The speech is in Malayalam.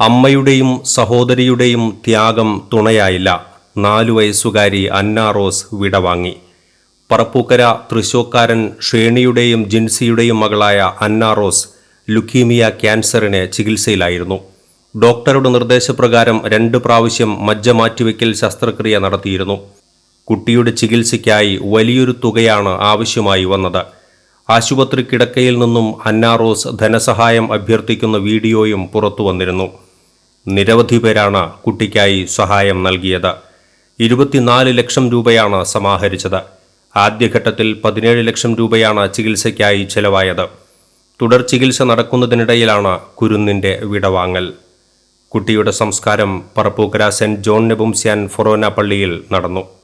അമ്മയുടെയും സഹോദരിയുടെയും ത്യാഗം തുണയായില്ല. നാലു വയസ്സുകാരി അന്ന റോസ് വിടവാങ്ങി പറപ്പൂക്കര തൃശൂക്കാരൻ ഷേണിയുടെയും ജിൻസിയുടെയും മകളായ അന്ന റോസ് ലുക്കീമിയ ക്യാൻസറിന് ചികിത്സയിലായിരുന്നു. ഡോക്ടറുടെ നിർദ്ദേശപ്രകാരം രണ്ട് പ്രാവശ്യം മജ്ജ മാറ്റിവെക്കൽ ശസ്ത്രക്രിയ നടത്തിയിരുന്നു. കുട്ടിയുടെ ചികിത്സയ്ക്കായി വലിയൊരു തുകയാണ് ആവശ്യമായി വന്നത്. ആശുപത്രി കിടക്കയിൽ നിന്നും അന്ന റോസ് ധനസഹായം അഭ്യർത്ഥിക്കുന്ന വീഡിയോയും പുറത്തു വന്നിരുന്നു നിരവധി പേരാണ് കുട്ടിക്കായി സഹായം നൽകിയത്. ഇരുപത്തിനാല് ലക്ഷം രൂപയാണ് സമാഹരിച്ചത്. ആദ്യഘട്ടത്തിൽ പതിനേഴ് ലക്ഷം രൂപയാണ് ചികിത്സയ്ക്കായി ചെലവായത്. തുടർ ചികിത്സ നടക്കുന്നതിനിടയിലാണ് കുരുന്നിന്റെ വിടവാങ്ങൽ. കുട്ടിയുടെ സംസ്കാരം Parappukkara saint John Nepomucene forane പള്ളിയിൽ നടന്നു.